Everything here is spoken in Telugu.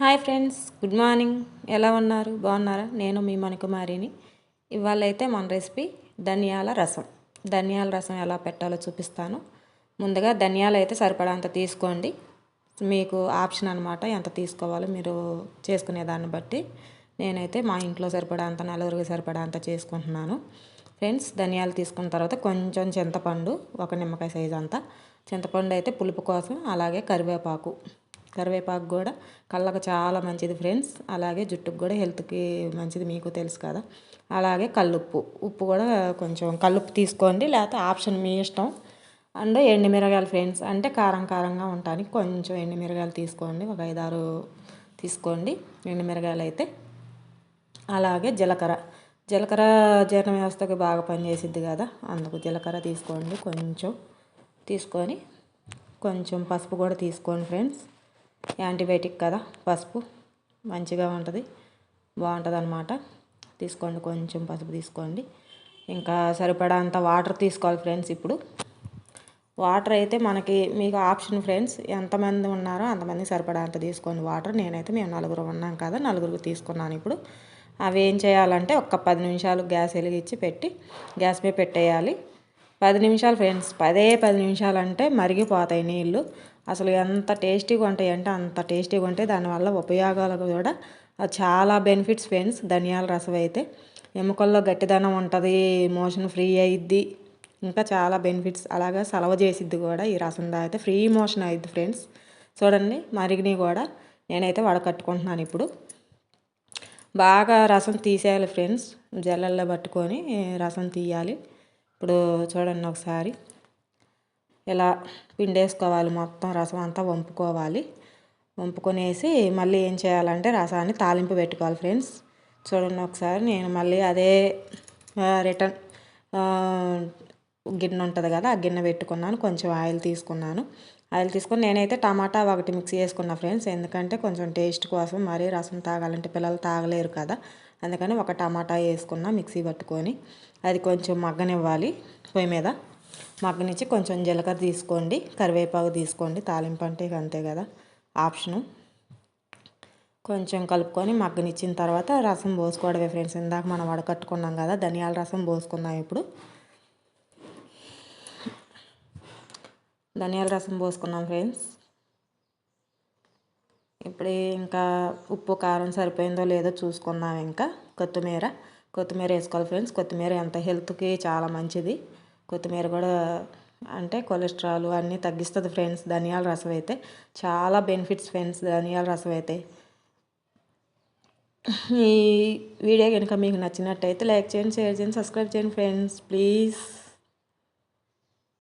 Hi friends good morning. ఎలా ఉన్నారు? బాగున్నారా? నేను మీ మణికుమారిని. ఇవాళ అయితే మన రెసిపీ ధనియాల రసం. ధనియాల రసం ఎలా పెట్టాలో చూపిస్తాను. ముందుగా ధనియాలు అయితే సరిపడంత తీసుకోండి. మీకు ఆప్షన్ అనమాట ఎంత తీసుకోవాలో మీరు చేసుకునే దాన్ని బట్టి. నేనైతే మా ఇంట్లో సరిపడంత నలుగురికి సరిపడంత చేసుకుంటున్నాను. ఫ్రెండ్స్ ధనియాలు తీసుకున్న తర్వాత కొంచెం చింతపండు ఒక నిమ్మకాయ సైజ్ అంతా. చింతపండు అయితే పులుపు కోసం అలాగే కరివేపాకు. కరివేపాకు కూడా కళ్ళకు చాలా మంచిది ఫ్రెండ్స్. అలాగే జుట్టుకు కూడా హెల్త్కి మంచిది మీకు తెలుసు కదా. అలాగే కల్లుప్పు ఉప్పు కూడా కొంచెం కల్లుప్పు తీసుకోండి. లేకపోతే ఆప్షన్ మీ ఇష్టం. అండ్ ఎండుమిరగాయలు ఫ్రెండ్స్ అంటే కారం కారంగా ఉండటానికి కొంచెం ఎండుమిరగాయలు తీసుకోండి. ఒక ఐదారు తీసుకోండి ఎండుమిరగాయలు అయితే. అలాగే జీలకర్ర. జీలకర్ర జీర్ణ వ్యవస్థకి బాగా పనిచేసిద్ది కదా. అందుకు జీలకర్ర తీసుకోండి. కొంచెం తీసుకొని కొంచెం పసుపు కూడా తీసుకోండి ఫ్రెండ్స్. యాంటీబయాటిక్ కదా పసుపు మంచిగా ఉంటుంది బాగుంటుంది అనమాట తీసుకోండి కొంచెం పసుపు తీసుకోండి. ఇంకా సరిపడా అంత వాటర్ తీసుకోవాలి ఫ్రెండ్స్ ఇప్పుడు. వాటర్ అయితే మనకి మీకు ఆప్షన్ ఫ్రెండ్స్ ఎంతమంది ఉన్నారో అంతమంది సరిపడా అంత తీసుకోండి వాటర్. నేనైతే మేము నలుగురు ఉన్నాం కదా నలుగురికి తీసుకున్నాను ఇప్పుడు. అవి ఏం చేయాలంటే ఒక్క పది నిమిషాలు గ్యాస్ వెలిగించి పెట్టి గ్యాస్ మీద పెట్టేయాలి. పది నిమిషాలు ఫ్రెండ్స్ పదే పది నిమిషాలు అంటే మరిగిపోతాయి నీళ్ళు అసలు ఎంత టేస్టీగా ఉంటాయి అంటే అంత టేస్టీగా ఉంటాయి. దానివల్ల ఉపయోగాలు కూడా చాలా బెనిఫిట్స్ ఫ్రెండ్స్. ధనియాల రసం అయితే ఎముకల్లో గట్టిదనం ఉంటుంది మోషన్ ఫ్రీ అయిద్ది. ఇంకా చాలా బెనిఫిట్స్. అలాగా సలవ చేసిద్ది కూడా ఈ రసం తాగితే ఫ్రీ మోషన్ అయిద్ది ఫ్రెండ్స్. చూడండి మరిగిని కూడా నేనైతే వడకట్టుకుంటున్నాను ఇప్పుడు. బాగా రసం తీసేయాలి ఫ్రెండ్స్. జల్లల్లో పట్టుకొని రసం తీయాలి. ఇప్పుడు చూడండి ఒకసారి. ఇలా పిండేసుకోవాలి మొత్తం రసం అంతా వంపుకోవాలి. వంపుకొనేసి మళ్ళీ ఏం చేయాలంటే రసాన్ని తాలింపు పెట్టుకోవాలి ఫ్రెండ్స్. చూడండి ఒకసారి నేను మళ్ళీ అదే రిటర్న్ గిన్నె ఉంటుంది కదా ఆ గిన్నె పెట్టుకున్నాను. కొంచెం ఆయిల్ తీసుకున్నాను. ఆయిల్ తీసుకొని నేనైతే టమాటా ఒకటి మిక్స్ చేసుకున్నా ఫ్రెండ్స్. ఎందుకంటే కొంచెం టేస్ట్ కోసం మరీ రసం తాగాలంటే పిల్లలు తాగలేరు కదా. అందుకని ఒక టమాటా వేసుకున్నా మిక్సీ పట్టుకొని. అది కొంచెం మగ్గనివ్వాలి పొయ్యి మీద. మగ్గనిచ్చి కొంచెం జీలకర్ర తీసుకోండి కరివేపాకు తీసుకోండి తాలింపు అంటే అంతే కదా ఆప్షను. కొంచెం కలుపుకొని మగ్గనిచ్చిన తర్వాత రసం పోసుకోవడమే ఫ్రెండ్స్ ఇందాక మనం వడకట్టుకున్నాం కదా ధనియాల రసం పోసుకున్నాం ఇప్పుడు. ధనియాల రసం పోసుకున్నాం ఫ్రెండ్స్. ఇప్పుడు ఇంకా ఉప్పు కారం సరిపోయిందో లేదో చూసుకుందాం ఇంకా. కొత్తిమీర కొత్తిమీర వేసుకోవాలి ఫ్రెండ్స్ కొత్తిమీర ఎంత హెల్త్కి చాలా మంచిది. కొత్తిమీర కూడా అంటే కొలెస్ట్రాల్ అన్నీ తగ్గిస్తుంది ఫ్రెండ్స్ ధనియాల రసం అయితే. చాలా బెనిఫిట్స్ ఫ్రెండ్స్ ధనియాల రసం అయితే. ఈ వీడియో కనుక మీకు నచ్చినట్టయితే లైక్ చేయండి షేర్ చేయండి సబ్స్క్రైబ్ చేయండి ఫ్రెండ్స్. ప్లీజ్.